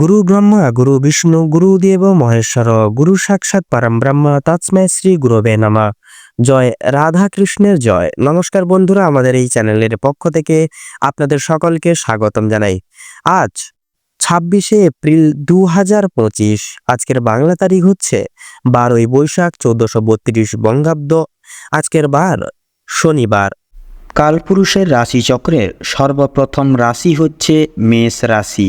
গুরু ব্রহ্মা গুরু বিষ্ণু গুরুদেব মহেশ্বর গুরু সাক্ষাৎ পরম ব্রহ্ম তৎস্মৈ শ্রী গুরবে নমঃ জয় রাধা কৃষ্ণের জয় নমস্কার বন্ধুরা, আমাদের এই চ্যানেলের পক্ষ থেকে আপনাদের সকলকে স্বাগতম জানাই। আজ ছাব্বিশে এপ্রিল দু হাজার পঁচিশ, আজকের বাংলা তারিখ হচ্ছে বারোই বৈশাখ চোদ্দশো বত্রিশ বঙ্গাব্দ। আজকের বার শনিবার। কালপুরুষের রাশিচক্রের সর্বপ্রথম রাশি হচ্ছে মেষ রাশি।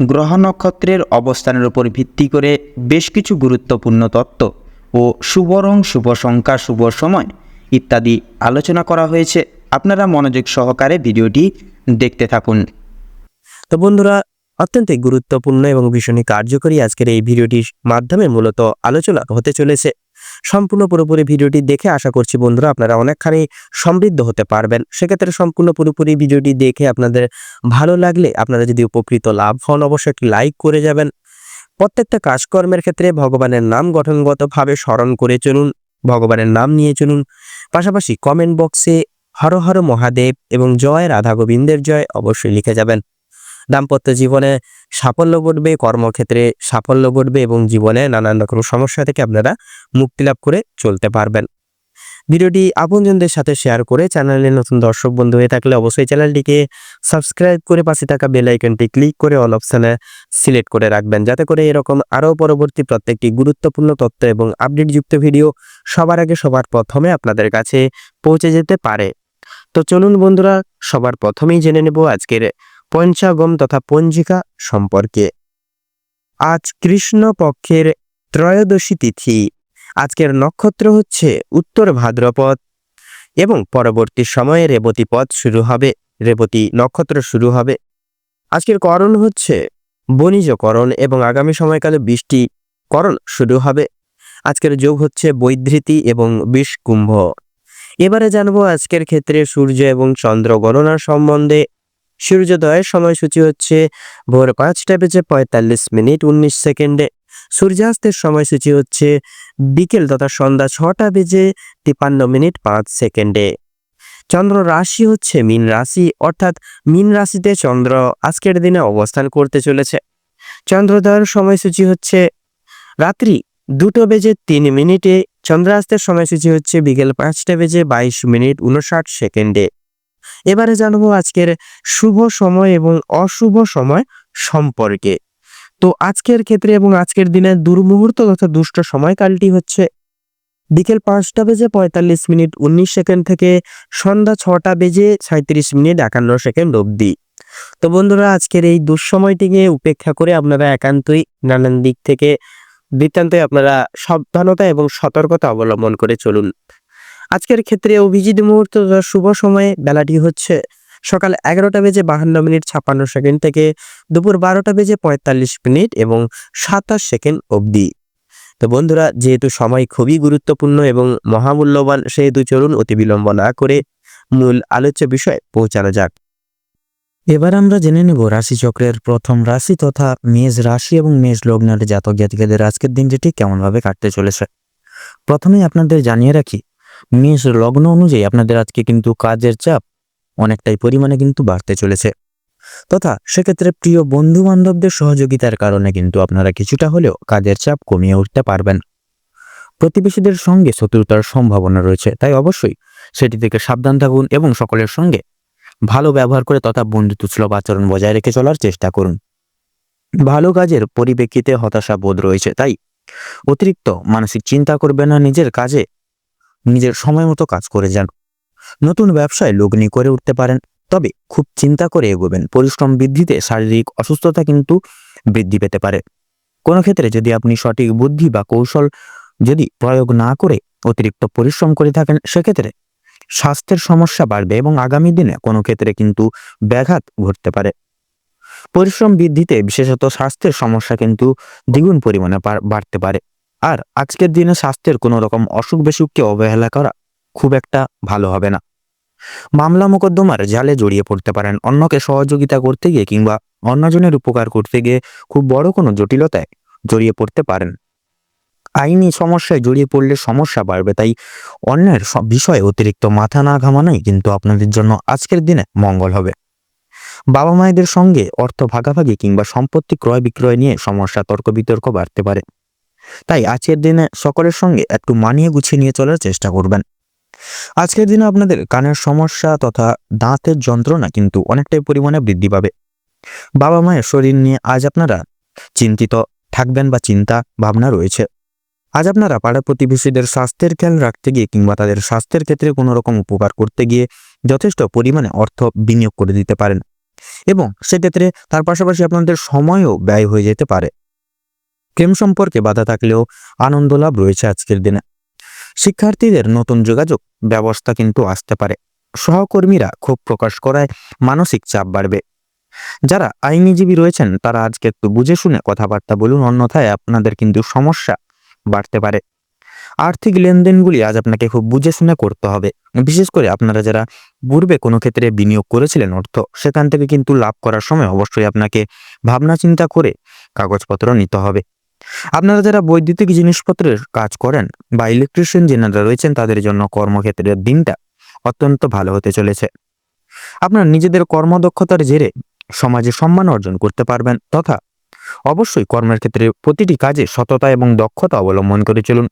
গ্রহ নক্ষত্রের অবস্থানের উপর ভিত্তি করে বেশ কিছু গুরুত্বপূর্ণ তত্ত্ব ও শুভ রং শুভ সংখ্যা, শুভ সময় ইত্যাদি আলোচনা করা হয়েছে। আপনারা মনোযোগ সহকারে ভিডিওটি দেখতে থাকুন। তো বন্ধুরা, অত্যন্ত গুরুত্বপূর্ণ এবং ভীষণই কার্যকরী আজকের এই ভিডিওটির মাধ্যমে মূলত আলোচনা হতে চলেছে। সম্পূর্ণ পুরোপুরি ভিডিওটি দেখে আশা করছি বন্ধুরা আপনারা অনেকখানি সমৃদ্ধ হতে পারবেন। সেক্ষেত্রে সম্পূর্ণ পুরোপুরি ভিডিওটি দেখে আপনাদের ভালো লাগলে আপনারা যদি উপকৃত লাভ হন, অবশ্যই একটি লাইক করে যাবেন। প্রত্যেকটা কাজকর্মের ক্ষেত্রে ভগবানের নাম গঠনগতভাবে স্মরণ করে চলুন, ভগবানের নাম নিয়ে চলুন। পাশাপাশি কমেন্ট বক্সে হর হর মহাদেব এবং জয় রাধা গোবিন্দের জয় অবশ্যই লিখে যাবেন। দাম্পত্য জীবনে সাফল্য ঘটবে, কর্মক্ষেত্রে সাফল্য ঘটবে এবং জীবনে নানান রকম সমস্যা থেকে আপনারা মুক্তি লাভ করে চলতে পারবেন। ভিডিওটি আপনজনদের সাথে শেয়ার করে চ্যানেলে নতুন দর্শক বন্ধু হয়ে থাকলে অবশ্যই চ্যানেলটিকে সাবস্ক্রাইব করে পাশে থাকা বেল আইকনটি ক্লিক করে অল অপশানে সিলেক্ট করে রাখবেন, যাতে করে এরকম আরও পরবর্তী প্রত্যেকটি গুরুত্বপূর্ণ তথ্য এবং আপডেটযুক্ত ভিডিও সবার আগে সবার প্রথমে আপনাদের কাছে পৌঁছে যেতে পারে। তো চলুন বন্ধুরা, সবার প্রথমেই জেনে নেব আজকের পঞ্চাগম তথা পঞ্জিকা সম্পর্কে। আজ কৃষ্ণ পক্ষের ত্রয়োদশী তিথি। আজকের নক্ষত্র হচ্ছে উত্তর ভাদ্রপদ এবং পরবর্তী সময়ে রেবতী পদ শুরু হবে, রেবতী নক্ষত্র শুরু হবে। আজকের করণ হচ্ছে বণিজকরণ এবং আগামী সময়কালে বৃষ্টি করণ শুরু হবে। আজকের যোগ হচ্ছে বৈধৃতি এবং বিষ কুম্ভ এবারে জানব আজকের ক্ষেত্রে সূর্য এবং চন্দ্র গণনা সম্বন্ধে সূর্যোদয়ের সময়সূচি হচ্ছে ভোর পাঁচটা বেজে পঁয়তাল্লিশ মিনিট উনিশ সেকেন্ডে। সূর্যাস্তের সময়সূচি হচ্ছে বিকেল তথা সন্ধ্যা ছটা বেজে তিপান্ন মিনিট পাঁচ সেকেন্ডে। চন্দ্র রাশি হচ্ছে মীন রাশি, অর্থাৎ মীন রাশিতে চন্দ্র আজকের দিনে অবস্থান করতে চলেছে। চন্দ্রোদয়ের সময়সূচি হচ্ছে রাত্রি দুটো বেজে তিন মিনিটে। চন্দ্রাস্তের সময়সূচি হচ্ছে বিকেল পাঁচটা বেজে বাইশ মিনিট উনষাট সেকেন্ডে। এবারে জানব আজকের শুভ সময় এবং অশুভ সময় সম্পর্কে। তো আজকের ক্ষেত্রে এবং আজকের দিনের দুর্মুহূর্ত তথা দুষ্ট সময়কালটি হচ্ছে বিকেল পাঁচটা বেজে পঁয়তাল্লিশ মিনিট উনিশ সেকেন্ড থেকে সন্ধ্যা ছটা বেজে সাঁত্রিশ মিনিট একান্ন সেকেন্ড অবধি। তো বন্ধুরা, আজকের এই দুঃসময়টিকে উপেক্ষা করে আপনারা একান্তই নানান দিক থেকে বৃত্তান্তে আপনারা সাবধানতা এবং সতর্কতা অবলম্বন করে চলুন। আজকের ক্ষেত্রে অভিজিৎ মুহূর্ত শুভ সময়ে বেলাটি হচ্ছে সকাল এগারোটা বেজে বাহান্ন মিনিট ছাপ্পান্ন সেকেন্ড থেকে দুপুর বারোটা বেজে পঁয়তাল্লিশ মিনিট এবং সাতাশ সেকেন্ড অবধি। তো বন্ধুরা, যেহেতু সময় খুবই গুরুত্বপূর্ণ এবং মহামূল্যবান, সেহেতু চলুন অতি বিলম্ব না করে মূল আলোচ্য বিষয়ে পৌঁছানো যাক। এবার আমরা জেনে নেব রাশিচক্রের প্রথম রাশি তথা মেষ রাশি এবং মেষ লগ্নের জাতক জাতিকাদের আজকের দিনটি কেমনভাবে কাটতে চলেছে। প্রথমেই আপনাদের জানিয়ে রাখি মেষ লগ্ন অনুযায়ী আপনাদের আজকে কিন্তু কাজের চাপ অনেকটাই পরিমাণে কিন্তু বাড়তে চলেছে। তথা সেক্ষেত্রে প্রিয় বন্ধু বান্ধবদের সহযোগিতার কারণে কিন্তু আপনারা কিছুটা হলেও কাজের চাপ কমিয়ে উঠতে পারবেন। প্রতিবেশীদের সঙ্গে শত্রুতার সম্ভাবনা রয়েছে, তাই অবশ্যই সেটি থেকে সাবধান থাকুন এবং সকলের সঙ্গে ভালো ব্যবহার করে তথা বন্ধুত্বসুলভ আচরণ বজায় রেখে চলার চেষ্টা করুন। ভালো কাজের পরিপ্রেক্ষিতে হতাশা বোধ রয়েছে, তাই অতিরিক্ত মানসিক চিন্তা করবে না নিজের কাজে। নিজের সময় মতো কাজ করে যান। নতুন ব্যবসায় লগ্নি করে উঠতে পারেন, তবে খুব চিন্তা করে এগোবেন। পরিশ্রম বৃদ্ধিতে শারীরিক অসুস্থতা কিন্তু বৃদ্ধি পেতে পারে। কোনো ক্ষেত্রে যদি আপনি সঠিক বুদ্ধি বা কৌশল যদি প্রয়োগ না করে অতিরিক্ত পরিশ্রম করে থাকেন, সেক্ষেত্রে স্বাস্থ্যের সমস্যা বাড়বে এবং আগামী দিনে কোনো ক্ষেত্রে কিন্তু ব্যাঘাত ঘটতে পারে। পরিশ্রম বৃদ্ধিতে বিশেষত স্বাস্থ্যের সমস্যা কিন্তু দ্বিগুণ পরিমাণে বাড়তে পারে। আর আজকের দিনে স্বাস্থ্যের কোনো রকম অসুখ বিসুখকে অবহেলা করা খুব একটা ভালো হবে না। মামলা মোকদ্দমার জালে জড়িয়ে পড়তে পারেন অন্যকে সহযোগিতা করতে গিয়ে কিংবা অন্যজনের উপকার করতে গিয়ে খুব বড় কোনো জটিলতায় জড়িয়ে পড়তে পারেন। আইনি সমস্যায় জড়িয়ে পড়লে সমস্যা বাড়বে, তাই অন্যের বিষয়ে অতিরিক্ত মাথা না ঘামানোই কিন্তু আপনাদের জন্য আজকের দিনে মঙ্গল হবে। বাবা মায়েদের সঙ্গে অর্থ ভাগাভাগি কিংবা সম্পত্তি ক্রয় বিক্রয় নিয়ে সমস্যা তর্ক বিতর্ক বাড়তে পারে। তাই আজকের দিনে সকলের সঙ্গে একটু মানিয়ে গুছিয়ে নিয়ে চলার চেষ্টা করবেন। আজকের দিনে আপনাদের কানের সমস্যা তথা দাঁতের যন্ত্রণা কিন্তু অনেকটাই পরিমাণে বৃদ্ধি পাবে। বাবা মায়ের শরীর নিয়ে আজ আপনারা চিন্তিত, থাকবেন বা চিন্তা ভাবনা রয়েছে। আজ আপনারা পাড়া প্রতিবেশীদের স্বাস্থ্যের খেয়াল রাখতে গিয়ে কিংবা তাদের স্বাস্থ্যের ক্ষেত্রে কোনো রকম উপকার করতে গিয়ে যথেষ্ট পরিমাণে অর্থ বিনিয়োগ করে দিতে পারেন। এবং সেক্ষেত্রে তার পাশাপাশি আপনাদের সময়ও ব্যয় হয়ে যেতে পারে। প্রেম সম্পর্কে বাধা থাকলেও আনন্দ লাভ রয়েছে আজকের দিনে। শিক্ষার্থীদের নতুন যোগাযোগ ব্যবস্থা কিন্তু আসতে পারে। সহকর্মীরা ক্ষোভ প্রকাশ করায় মানসিক চাপ বাড়বে। যারা আইনজীবী রয়েছেন, তারা আজকে একটু বুঝে শুনে কথাবার্তা বলুন। অন্যথায় আপনাদের কিন্তু সমস্যা বাড়তে পারে। আর্থিক লেনদেনগুলি আজ আপনাকে খুব বুঝে শুনে করতে হবে। বিশেষ করে আপনারা যারা পূর্বে কোনো ক্ষেত্রে বিনিয়োগ করেছিলেন অর্থ, সেখান থেকে কিন্তু লাভ করার সময় অবশ্যই আপনাকে ভাবনা চিন্তা করে কাগজপত্র নিতে হবে। আপনারা যারা বৈদ্যুতিক জিনিসপত্রের কাজ করেন বা ইলেকট্রিশিয়ান যেনারা রয়েছেন, তাদের জন্য কর্মক্ষেত্রের দিনটা অত্যন্ত ভালো হতে চলেছে। আপনার নিজেদের কর্মদক্ষতার জেরে সমাজে সম্মান অর্জন করতে পারবেন তথা অবশ্যই কর্মের ক্ষেত্রে প্রতিটি কাজে সততা এবং দক্ষতা অবলম্বন করে চলুন।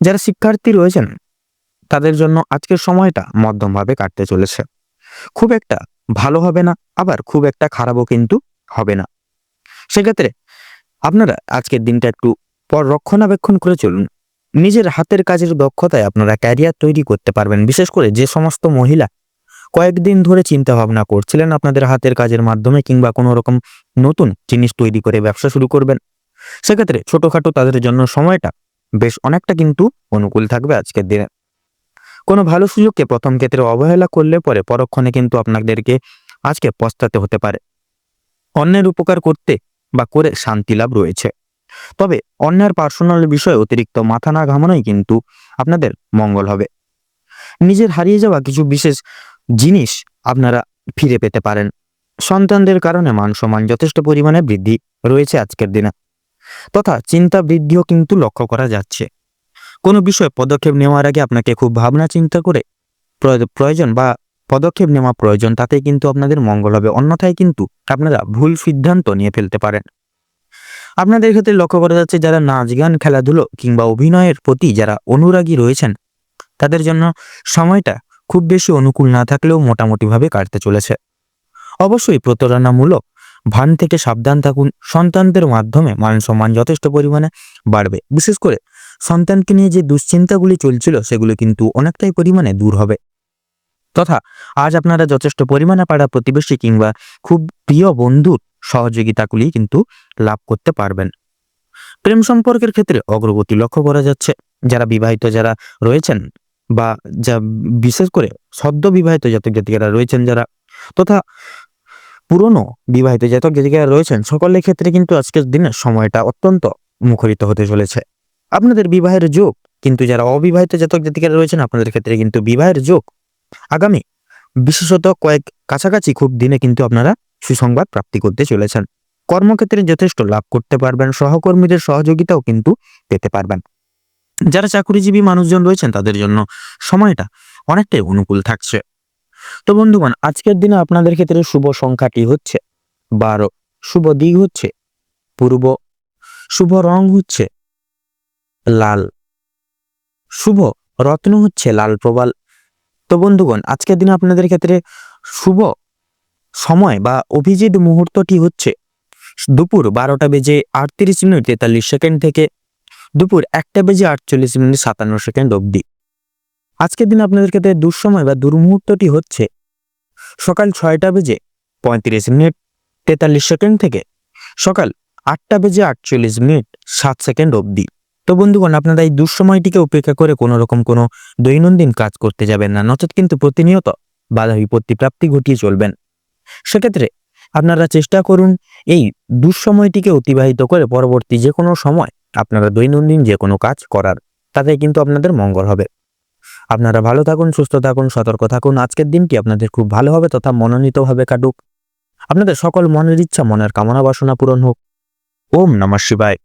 যারা শিক্ষার্থী রয়েছেন, তাদের জন্য আজকের সময়টা মধ্যমভাবে কাটতে চলেছে। খুব একটা ভালো হবে না, আবার খুব একটা খারাপও কিন্তু হবে না। সেক্ষেত্রে আপনারা আজকের দিনটা একটু পর রক্ষণাবেক্ষণ করে চলুন। নিজের হাতের কাজের দক্ষতায় আপনারা ক্যারিয়ার তৈরি করতে পারবেন। বিশেষ করে যে সমস্ত মহিলা কয়েকদিন ধরে চিন্তা ভাবনা করছিলেন আপনাদের হাতের কাজের মাধ্যমে কিংবা কোনো রকম নতুন জিনিস তৈরি করে ব্যবসা শুরু করবেন। সেক্ষেত্রে ছোটখাটো তাদের জন্য সময়টা বেশ অনেকটা কিন্তু অনুকূল থাকবে আজকের দিনে। কোনো ভালো সুযোগকে প্রথম ক্ষেত্রে অবহেলা করলে পরে পরক্ষণে কিন্তু আপনাদেরকে আজকে পস্তাতে হতে পারে। অন্যের উপকার করতে বা করে শান্তি লাভ রয়েছে। তবে অন্যের পার্সোনাল বিষয়ে অতিরিক্ত মাথা না ঘামানোই কিন্তু আপনাদের মঙ্গল হবে। নিজের হারিয়ে যাওয়া কিছু বিশেষ জিনিস আপনারা ফিরে পেতে পারেন। সন্তানদের কারণে মান সম্মান যথেষ্ট পরিমাণে বৃদ্ধি রয়েছে আজকের দিনে। তথা চিন্তা বৃদ্ধিও কিন্তু লক্ষ্য করা যাচ্ছে। কোনো বিষয়ে পদক্ষেপ নেওয়ার আগে আপনাকে খুব ভাবনা চিন্তা করে প্রয়- প্রয়োজন বা পদক্ষেপ নেওয়া প্রয়োজন তাতে কিন্তু আপনাদের মঙ্গল হবে। অন্যথায় কিন্তু আপনারা ভুল সিদ্ধান্ত নিয়ে ফেলতে পারেন। আপনাদের ক্ষেত্রে লক্ষ্য করা যাচ্ছে, যারা নাচ, গান, খেলাধুলো কিংবা অভিনয়ের প্রতি যারা অনুরাগী রয়েছেন, তাদের জন্য সময়টা খুব বেশি অনুকূল না থাকলেও মোটামুটিভাবে কাটতে চলেছে। অবশ্যই প্রতারণামূলক ভান থেকে সাবধান থাকুন। সন্তানদের মাধ্যমে মান সম্মান যথেষ্ট পরিমাণে বাড়বে। বিশেষ করে সন্তানকে নিয়ে যে দুশ্চিন্তাগুলি চলছিল, সেগুলো কিন্তু অনেকটাই পরিমাণে দূর হবে। তথা আজ আপনারা যথেষ্ট পরিমাণে পাড়া প্রতিবেশী কিংবা খুব প্রিয় বন্ধুর সহযোগিতাগুলি কিন্তু লাভ করতে পারবেন। প্রেম সম্পর্কের ক্ষেত্রে অগ্রগতি লক্ষ্য করা যাচ্ছে। যারা বিবাহিত যারা রয়েছেন বা যা বিশেষ করে সদ্য বিবাহিত জাতক জাতিকারা রয়েছেন যারা তথা পুরনো বিবাহিত জাতক জাতিকারা রয়েছেন, সকলের ক্ষেত্রে কিন্তু আজকের দিনে সময়টা অত্যন্ত মুখরিত হতে চলেছে। আপনাদের বিবাহের যোগ, কিন্তু যারা অবিবাহিত জাতক জাতিকারা রয়েছেন, আপনাদের ক্ষেত্রে কিন্তু বিবাহের যোগ আগামী বিশেষত কয়েক কাছাকাছি খুব দিনে কিন্তু আপনারা সুসংবাদ প্রাপ্তি করতে চলেছেন। কর্মক্ষেত্রে যথেষ্ট লাভ করতে পারবেন, সহকর্মীদের সহযোগিতাও কিন্তু পেতে পারবেন। যারা চাকরিজীবী মানুষজন রয়েছেন, তাদের জন্য সময়টা অনেকটাই অনুকূল থাকছে। তো বন্ধুগণ, আজকের দিনে আপনাদের ক্ষেত্রে শুভ সংখ্যাটি হচ্ছে? বারো, শুভ দিক হচ্ছে পূর্ব, শুভ রং হচ্ছে লাল, শুভ রত্ন হচ্ছে লাল প্রবাল তো বন্ধুগণ, আজকের দিনে আপনাদের ক্ষেত্রে শুভ সময় বা অভিজিৎ মুহূর্তটি হচ্ছে দুপুর বারোটা বেজে আটত্রিশ মিনিট তেতাল্লিশ সেকেন্ড থেকে দুপুর একটা বেজে আটচল্লিশ মিনিট সাতান্ন সেকেন্ড অবধি। আজকের দিনে আপনাদের ক্ষেত্রে দুঃসময় বা দুর্মুহূর্তটি হচ্ছে সকাল ছয়টা বেজে পঁয়ত্রিশ মিনিট তেতাল্লিশ সেকেন্ড থেকে সকাল আটটা বেজে আটচল্লিশ মিনিট সাত সেকেন্ড অবধি। তো বন্ধুগণ, আপনারা এই দুঃসময়টিকে উপেক্ষা করে কোনো রকম কোনো দৈনন্দিন কাজ করতে যাবেন না। নচেত কিন্তু প্রতিনিয়ত বাধা বিপত্তি প্রাপ্তি ঘটিয়ে চলবেন। সেক্ষেত্রে আপনারা চেষ্টা করুন এই দুঃসময়টিকে অতিবাহিত করে পরবর্তী যে কোনো সময় আপনারা দৈনন্দিন যে কোনো কাজ করার, তাতে কিন্তু আপনাদের মঙ্গল হবে। আপনারা ভালো থাকুন, সুস্থ থাকুন, সতর্ক থাকুন। আজকের দিনটি আপনাদের খুব ভালো হবে তথা মনোনীতভাবে কাটুক। আপনাদের সকল মনের ইচ্ছা, মনের কামনা বাসনা পূরণ হোক। ওম নমঃ শিবায়।